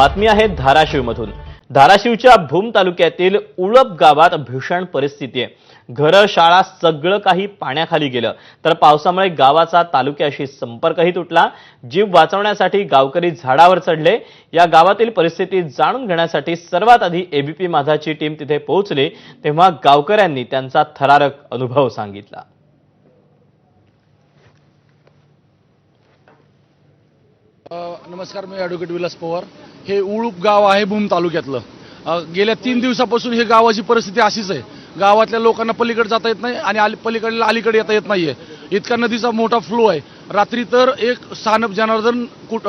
बातमी आहे धाराशिवमधून. धाराशिवच्या भूम तालुक्यातील उळप गावात भीषण परिस्थिती आहे. घरं शाळा सगळं काही पाण्याखाली गेलं. तर पावसामुळे गावाचा तालुक्याशी संपर्कही तुटला. जीव वाचवण्यासाठी गावकरी झाडावर चढले. या गावातील परिस्थिती जाणून घेण्यासाठी सर्वात आधी एबीपी माझाची टीम तिथे पोहोचली. तेव्हा गावकऱ्यांनी त्यांचा थरारक अनुभव सांगितला. नमस्कार मी ॲडव्होकेट विलास पवार. हे उळूप गाव आहे भूम तालुक्यातलं. गेल्या तीन दिवसापासून हे गावाची परिस्थिती अशीच आहे. गावातल्या लोकांना पलीकडे जाता येत नाही आणि अली पलीकडल्या अलीकडे येता येत नाहीये. इतका नदीचा मोठा फ्लो आहे. रात्री तर एक सानप जनार्दन कुट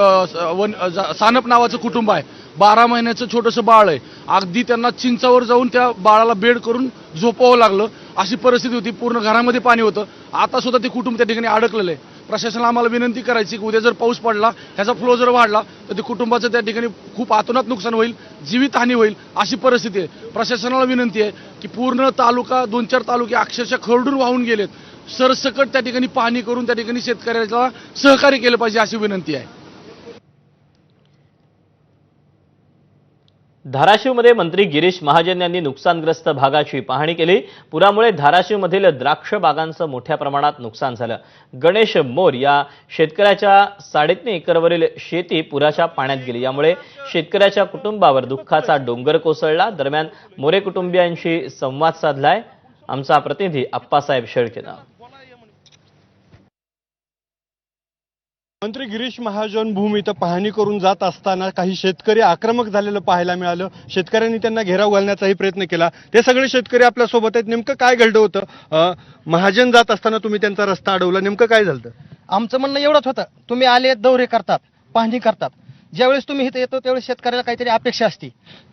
वन जा- सानप नावाचं कुटुंब आहे. बारा महिन्याचं छोटंसं बाळ आहे. अगदी त्यांना चिंचावर जाऊन त्या बाळाला बेड करून झोपावं लागलं. अशी परिस्थिती होती. पूर्ण घरामध्ये पाणी होतं. आता सुद्धा ते कुटुंब त्या ठिकाणी अडकलेलं आहे. प्रशासनाला आम्हाला विनंती करायची की उद्या जर पाऊस पडला ह्याचा फ्लो जर वाढला तर ते कुटुंबाचं त्या ठिकाणी खूप आतोनात नुकसान होईल जीवितहानी होईल अशी परिस्थिती आहे. प्रशासनाला विनंती आहे की पूर्ण तालुका दोन चार तालुके अक्षरशः खरडून वाहून गेलेत. सरसकट त्या ठिकाणी पाहणी करून त्या ठिकाणी शेतकऱ्याला सहकार्य केलं पाहिजे अशी विनंती आहे. धाराशिवमध्ये मंत्री गिरीश महाजन यांनी नुकसानग्रस्त भागाची पाहणी केली. पुरामुळे धाराशिवमधील द्राक्ष बागांचं मोठ्या प्रमाणात नुकसान झालं. गणेश मोर या शेतकऱ्याच्या साडेतीन एकरवरील शेती पुराच्या पाण्यात गेली. यामुळे शेतकऱ्याच्या कुटुंबावर दुःखाचा डोंगर कोसळला. दरम्यान मोरे कुटुंबियांशी संवाद साधलाय. आमचा प्रतिनिधी अप्पासाहेब शेळकेनं. मंत्री गिरीश महाजन भूमी इथं पाहणी करून जात असताना काही शेतकरी आक्रमक झालेलं पाहायला मिळालं. शेतकऱ्यांनी त्यांना घेराव घालण्याचाही प्रयत्न केला. ते सगळे शेतकरी आपल्यासोबत आहेत. नेमकं काय घडलं होतं? महाजन जात असताना तुम्ही त्यांचा रस्ता अडवला. नेमकं काय झालं आमचं म्हणणं एवढंच होतं. तुम्ही आले दौरे करतात पाहणी करतात. ज्यावेळेस तुम्ही इथे येतो त्यावेळेस शेतकऱ्याला काहीतरी अपेक्षा असते.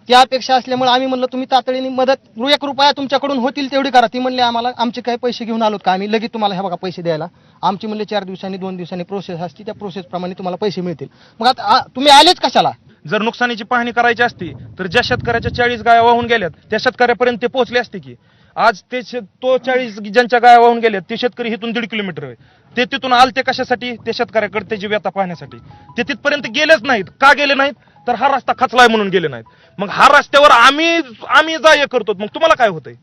त्या अपेक्षा असल्यामुळे आम्ही म्हणलं तुम्ही तातडीने मदत एक रुपया तुमच्याकडून होतील तेवढी करा. ती म्हणले आम्हाला आमचे काही पैसे घेऊन आलोत का? आम्ही लगेच तुम्हाला हे बघा पैसे द्यायला. आमची म्हणले चार दिवसांनी दोन दिवसांनी प्रोसेस असते. त्या प्रोसेसप्रमाणे तुम्हाला पैसे मिळतील. मग आता तुम्ही आलेच कशाला? जर नुकसानीची पाहणी करायची असती तर ज्या शेतकऱ्याच्या चाळीस गाया वाहून गेल्यात त्या शेतकऱ्यापर्यंत ते पोहोचले असते की. आज ते शे- तो चाळीस ज्यांच्या गाया वाहून गेल्यात ते शेतकरी इथून दीड किलोमीटर आहे. ते तिथून आलते कशासाठी? ते शेतकऱ्याकडे त्याची व्यथा पाहण्यासाठी. ते तिथपर्यंत गेलेच नाहीत. का गेले नाहीत? तर हा रस्ता खचलाय म्हणून गेले नाहीत. मग हा रस्त्यावर आम्ही आम्ही जा हे करतो. मग तुम्हाला काय होतंय?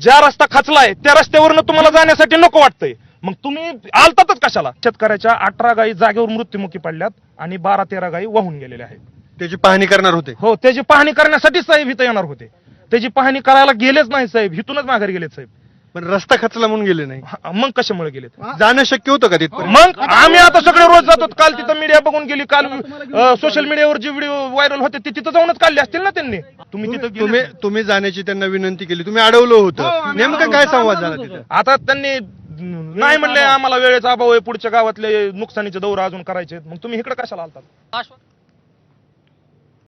ज्या रस्ता खचलाय त्या रस्त्यावरनं तुम्हाला जाण्यासाठी नको वाटतंय. मग तुम्ही आलतातच कशाला? शेतकऱ्याच्या अठरा गायी जागेवर मृत्युमुखी पडल्यात आणि बारा तेरा गायी वाहून गेलेल्या आहेत. त्याची पाहणी करणार होते. हो त्याची पाहणी करण्यासाठी साहेब इथं येणार होते. त्याची पाहणी करायला गेलेच नाही साहेब. इथूनच माघारी गेलेत साहेब. पण रस्ता खचला म्हणून गेले नाही. हा, मग कशामुळे गेलेत? जाणं शक्य होतं का तिथपर्यंत? मग आम्ही आता सगळे रोज जातो. काल तिथं मीडिया बघून गेली. काल सोशल मीडियावर जे व्हिडिओ व्हायरल होते ते तिथं जाऊनच काढले असतील ना त्यांनी? तुम्ही तिथं गेले तुम्ही तुम्ही जाण्याची त्यांना विनंती केली. तुम्ही अडवलं होतं. नेमकं काय संवाद झाला तिथं? आता त्यांनी नाही म्हणले आम्हाला वेळेचा अभाव आहे पुढच्या गावातले नुकसानीचे दौरा अजून करायचे आहेत. मग तुम्ही इकडे कशाला आलतात